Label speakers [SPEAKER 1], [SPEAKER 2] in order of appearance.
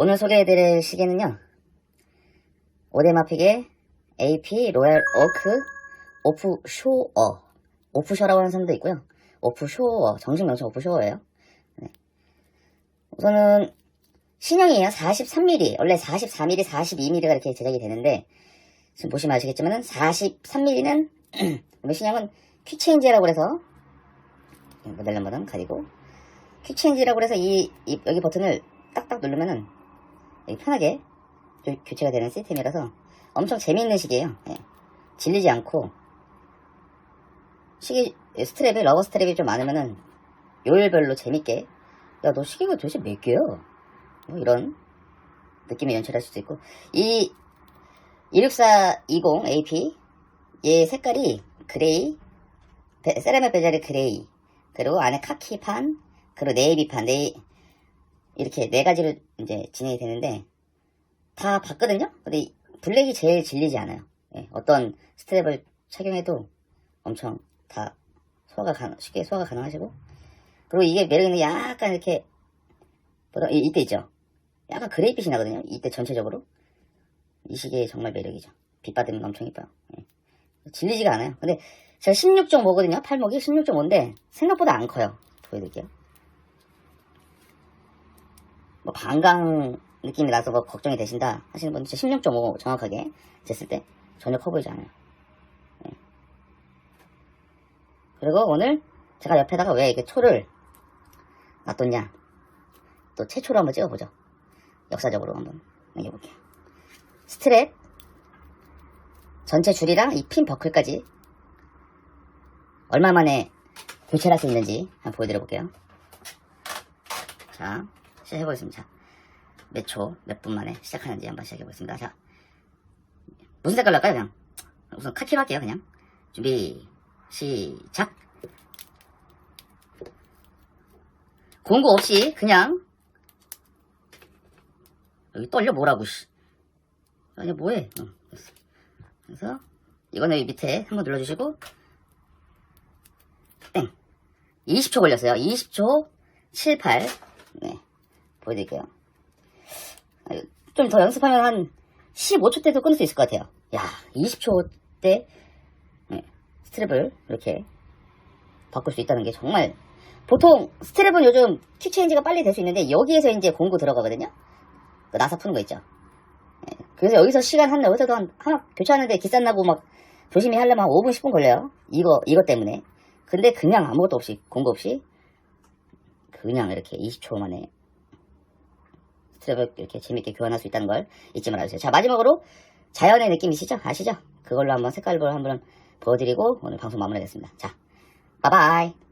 [SPEAKER 1] 오늘 소개해드릴 시계는요. 오데마픽의 AP 로얄 오크 오프 쇼어. 오프 쇼라고 하는 사람도 있고요. 오프 쇼어. 정식 명称오프 쇼어예요. 네. 우선은 신형이에요. 43mm. 원래 43mm, 42mm가 이렇게 제작이 되는데 지금 보시면 아시겠지만은 43mm는 신형은 퀴체인지라고 해서 모델 넘버는 가리고 퀴체인지라고 해서 이, 이 여기 버튼을 딱딱 누르면은 편하게 교- 교체가 되는 시스템이라서 엄청 재미있는 시계예요. 예. 질리지 않고 시계 스트랩이 러버 스트랩이 좀 많으면은 요일별로 재밌게 야 너 시계가 도대체 몇 개야? 뭐 이런 느낌을 연출할 수도 있고 이 26420 AP 얘 색깔이 그레이 베- 세라믹 베젤의 그레이 그리고 안에 카키판 그리고 네이비판 네이 렇게 네 가지로 이제 진행이 되는데 다 봤거든요. 근데 이 블랙이 제일 질리지 않아요. 예, 어떤 스트랩을 착용해도 엄청 다 소화가 가, 쉽게 소화가 가능하시고 그리고 이게 매력 있는 게 약간 이렇게 보다 이- 이때 있죠. 약간 그레이빛이 나거든요. 이때 전체적으로 이 시계 정말 매력이죠. 빛 받으면 엄청 이뻐요. 예. 질리지가 않아요. 근데 제가 16.5거든요. 팔목이 16.5인데 생각보다 안 커요. 보여드릴게요. 뭐 반강 느낌이 나서 뭐 걱정이 되신다 하시는 분은 16.5 정확하게 쟀을 때 전혀 커 보이지 않아요. 예. 그리고 오늘 제가 옆에다가 왜 이렇게 초를 놔뒀냐 또 최초로 한번 찍어보죠. 역사적으로 한번 남겨볼게요. 스트랩 전체 줄이랑 이 핀 버클까지 얼마 만에 교체를 할수 있는지 한번 보여드려 볼게요. 자, 시작해 보겠습니다. 자, 몇 초, 몇 분 만에 시작하는지 한번 시작해 보겠습니다. 자, 무슨 색깔로 할까요, 그냥? 우선 카키로 할게요, 그냥. 준비, 시작! 공구 없이, 그냥. 여기 떨려 뭐라고, 씨. 아니, 뭐해. 응, 됐어. 그래서, 이거는 밑에 한번 눌러주시고, 땡. 20초 걸렸어요. 20초 7, 8. 네. 보여드릴게요. 좀 더 연습하면 한 15초 때도 끊을 수 있을 것 같아요. 야, 20초 때 네, 스트랩을 이렇게 바꿀 수 있다는 게 정말 보통 스트랩은 요즘 퀵체인지가 빨리 될 수 있는데 여기에서 이제 공구 들어가거든요. 그 나사 푸는 거 있죠. 네, 그래서 여기서 시간 한 여기서도 한 하나 교체하는데 기싼다고 막 조심히 하려면 한 5분 10분 걸려요. 이거 이것 때문에. 근데 그냥 아무것도 없이 공구 없이 그냥 이렇게 20초 만에 스트랩을 이렇게 재밌게 교환할 수 있다는 걸 잊지 말아주세요. 자 마지막으로 자연의 느낌이시죠? 아시죠? 그걸로 한번 색깔을 한번 보여드리고 오늘 방송 마무리하겠습니다. 자, 바이바이.